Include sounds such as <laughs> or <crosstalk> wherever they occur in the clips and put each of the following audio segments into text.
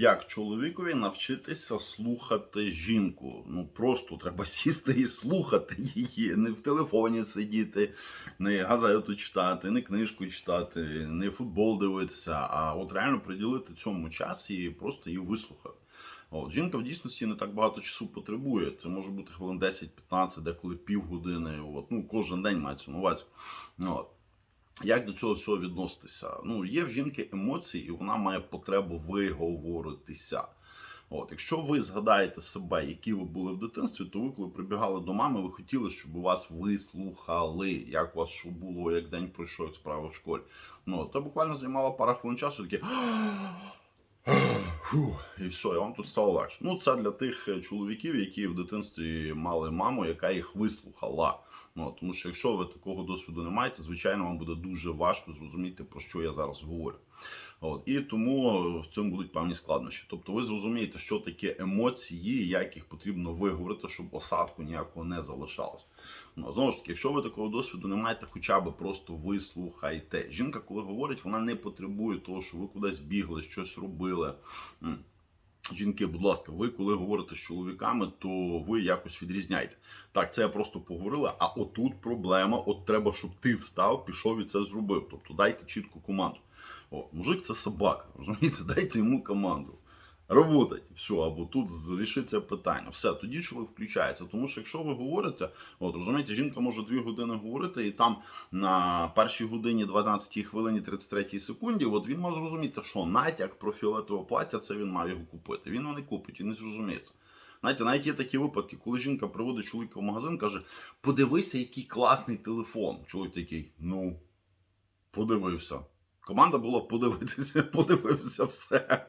Як чоловікові навчитися слухати жінку? Ну просто треба <laughs> сісти і слухати її, не в телефоні сидіти, не газету читати, не книжку читати, не футбол дивитися, а от реально приділити цьому час і просто її вислухати. От, жінка в дійсності не так багато часу потребує. Це може бути хвилин 10-15, деколи півгодини. От, ну, кожен день мається на увазі. От. Як до цього всього відноситися? Ну, є в жінки емоції, і вона має потребу виговоритися. От, якщо ви згадаєте себе, які ви були в дитинстві, то ви, коли прибігали до мами, ви хотіли, щоб вас вислухали, як у вас що було, як день пройшов, як справи в школі. Ну, то буквально займало пара хвилин часу, такі. Фу, і все, і вам тут стало легше. Ну, це для тих е, чоловіків, які в дитинстві мали маму, яка їх вислухала. Ну, тому що якщо ви такого досвіду не маєте, звичайно, вам буде дуже важко зрозуміти, про що я зараз говорю. От, і тому в цьому будуть певні складнощі. Тобто ви зрозумієте, що таке емоції, як їх потрібно виговорити, щоб осадку ніякого не залишалось. Ну, знову ж таки, якщо ви такого досвіду не маєте, хоча б просто вислухайте. Жінка, коли говорить, вона не потребує того, що ви кудись бігли, щось робили. Жінки, будь ласка, ви коли говорите з чоловіками, то ви якось відрізняєте. Так, це я просто поговорила, а отут проблема, от треба, щоб ти встав, пішов і це зробив. Тобто дайте чітку команду. О, мужик це собака, розумієте, <laughs> дайте йому команду. Работать, все, або тут рішиться питання. Все, тоді чоловік включається. Тому що якщо ви говорите, от розумієте, жінка може 2 години говорити, і там на першій годині, 12 хвилині, 33 секунді, от він має зрозуміти, що натяк про фіолетове плаття, це він мав його купити. Він його не купить, він не зрозуміє це. Знаєте, навіть є такі випадки, коли жінка приводить чоловіка в магазин, каже: подивися, який класний телефон. Чоловік такий, ну, подивився. Команда була подивитися, <laughs> подивився все.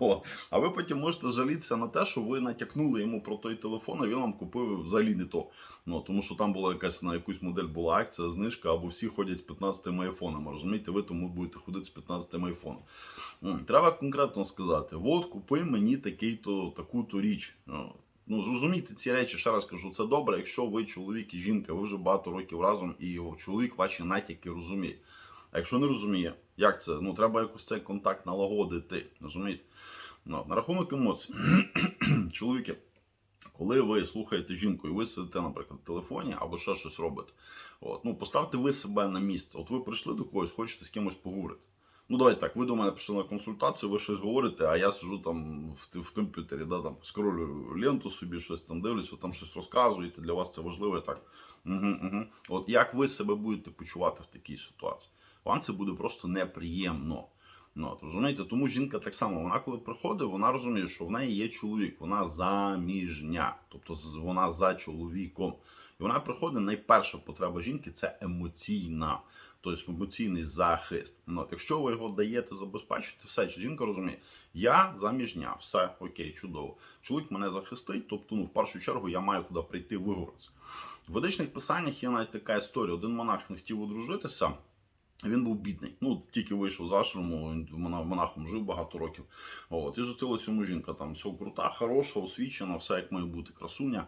О, а ви потім можете жалітися на те, що ви натякнули йому про той телефон, а він вам купив взагалі не то. Ну, тому що там була якась на якусь модель була акція, знижка, або всі ходять з 15 айфонами. Розумієте, ви тому будете ходити з 15 айфоном. Треба конкретно сказати: от купи мені такий-то, таку-то річ. Ну, зрозумійте ці речі, ще раз кажу, це добре, якщо ви чоловік і жінка, ви вже багато років разом, і чоловік ваші натяки розуміє. А якщо не розуміє, як це? Ну треба якось цей контакт налагодити. Розумієте? Ну, на рахунок емоцій. <clears throat> Чоловіки, коли ви слухаєте жінку і ви сидите, наприклад, в телефоні або ще щось робите, от, ну поставте ви себе на місце. От ви прийшли до когось, хочете з кимось поговорити. Ну, давайте так, ви до мене прийшли на консультацію, ви щось говорите, а я сижу там в, в комп'ютері, да, там скролю ленту собі, щось там дивлюсь, ви там щось розказуєте, для вас це важливо і так. Угу, угу. От як ви себе будете почувати в такій ситуації? Вам це буде просто неприємно. Ну, розумієте, тому жінка так само, вона коли приходить, вона розуміє, що в неї є чоловік, вона заміжня, тобто вона за чоловіком. І вона приходить, найперша потреба жінки це емоційна, тобто емоційний захист. Ну, якщо ви його даєте забезпечити, все, жінка розуміє, я заміжня, все окей, чудово. Чоловік мене захистить, тобто, ну, в першу чергу я маю куди прийти виговоритися. В ведичних писаннях є навіть така історія: один монах не хотів одружитися. Він був бідний. Ну, тільки вийшов з ашрому, він монахом жив багато років. От, і зустрілася йому жінка там все крута, хороша, освічена, все як має бути, красуня.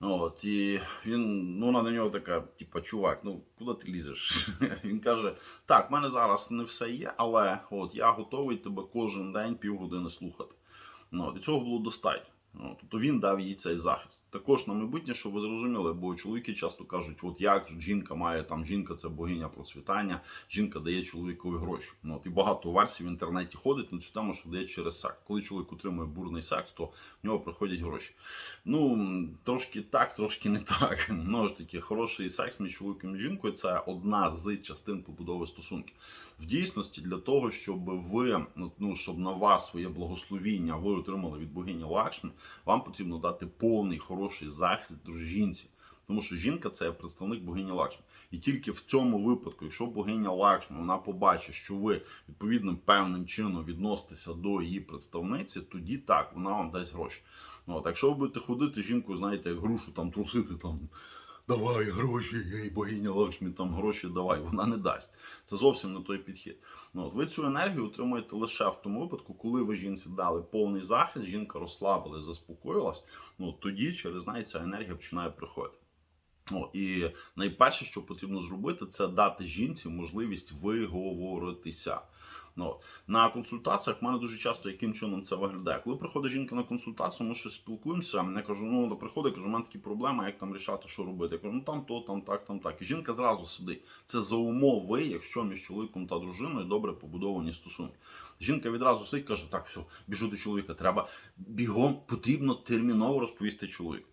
От, і він, ну, вона на нього така, типа, чувак, ну куди ти лізеш? <laughs> Він каже: так, в мене зараз не все є, але от я готовий тебе кожен день півгодини слухати. Ну, і цього було достатньо. Ну, тобто він дав їй цей захист. Також на майбутнє, щоб ви зрозуміли, бо чоловіки часто кажуть, от як жінка має там жінка це богиня процвітання, жінка дає чоловікові гроші. Ну, от, і багато версій в інтернеті ходить на цю тему, що дає через секс. Коли чоловік отримує бурний секс, то в нього приходять гроші. Ну, трошки так, трошки не так. <laughs> Ну ж таки, хороший секс між чоловіком і жінкою це одна з частин побудови стосунків. В дійсності для того, щоб ви ну, щоб на вас своє благословіння ви отримали від богині Лакшми, вам потрібно дати повний хороший захист жінці. Тому що жінка це представник богині Лакшми. І тільки в цьому випадку, якщо богиня Лакшми вона побачить, що ви відповідним певним чином відноситеся до її представниці, тоді так, вона вам дасть гроші. Ну, от, якщо ви будете ходити жінкою, знаєте, грушу там трусити там. Давай гроші, ей, богиня Лакшмі, там гроші давай, вона не дасть. Це зовсім не той підхід. Ну, от ви цю енергію отримуєте лише в тому випадку, коли ви жінці дали повний захист, жінка розслабилась, заспокоїлась. Ну тоді через неї ця енергія починає приходити. О, і найперше, що потрібно зробити, це дати жінці можливість виговоритися. Ну, от. на консультаціях в мене дуже часто яким чином це виглядає. Коли приходить жінка на консультацію, ми щось спілкуємося. Я кажу, ну приходить, кажу, у мене такі проблеми, як там рішати, що робити. Я кажу, ну там то, там так, там так. І жінка зразу сидить. Це за умови, якщо між чоловіком та дружиною добре побудовані стосунки. Жінка відразу сидить, каже, так, все, біжу до чоловіка, треба бігом, потрібно терміново розповісти чоловіку.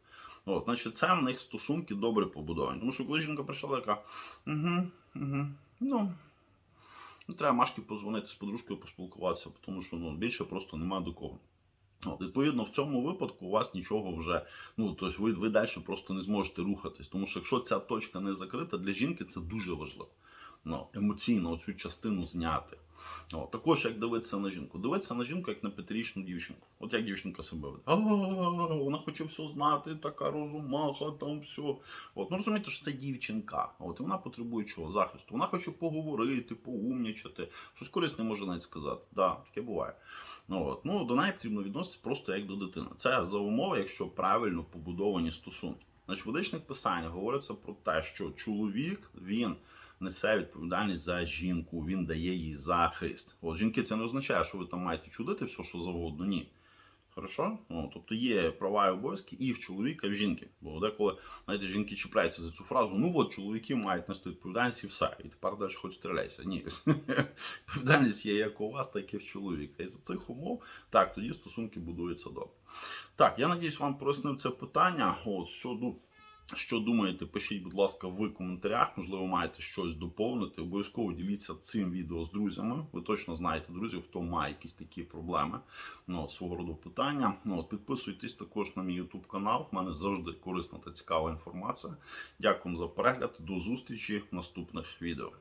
От, значить, це в них стосунки добре побудовані. Тому що коли жінка прийшла, яка, угу, угу, ну, треба Машки позвонити з подружкою поспілкуватися, тому що ну, більше просто нема до кого. От, відповідно, в цьому випадку у вас нічого вже, ну тобто ви, ви далі просто не зможете рухатись. Тому що якщо ця точка не закрита, для жінки це дуже важливо. Ну, емоційно цю частину зняти. От, також як дивитися на жінку. Дивитися на жінку як на п'ятирічну дівчинку. От як дівчинка себе веде. Вона хоче все знати, така розумаха, там все. От, ну розумієте, що це дівчинка. От, і вона потребує чого? Захисту. Вона хоче поговорити, поумнічати, щось корисне може навіть сказати. Да, таке буває. Ну, от. ну, до неї потрібно відноситися просто як до дитини. Це за умови, якщо правильно побудовані стосунки. Значить, в ведичних писаннях говориться про те, що чоловік він несе відповідальність за жінку, він дає їй захист. От жінки це не означає, що ви там маєте чудити все, що завгодно. Ні. Хорошо? Ну, тобто є права і обов'язки і в чоловіка, і в жінки. Бо деколи знаєте, жінки чіпляються за цю фразу, ну от чоловіки мають нести відповідальність і все. І тепер далі хоч стріляйся. Ні. <laughs> Відповідальність є як у вас, так і в чоловіка. І за цих умов так, тоді стосунки будуються добре. Так, я надіюсь, вам прояснив це питання. От, щодо що думаєте, пишіть, будь ласка, в коментарях. Можливо, маєте щось доповнити. Обов'язково діліться цим відео з друзями. Ви точно знаєте друзів, хто має якісь такі проблеми. Ну, свого роду питання. Ну, от, підписуйтесь також на мій YouTube канал. У мене завжди корисна та цікава інформація. Дякую за перегляд. До зустрічі в наступних відео.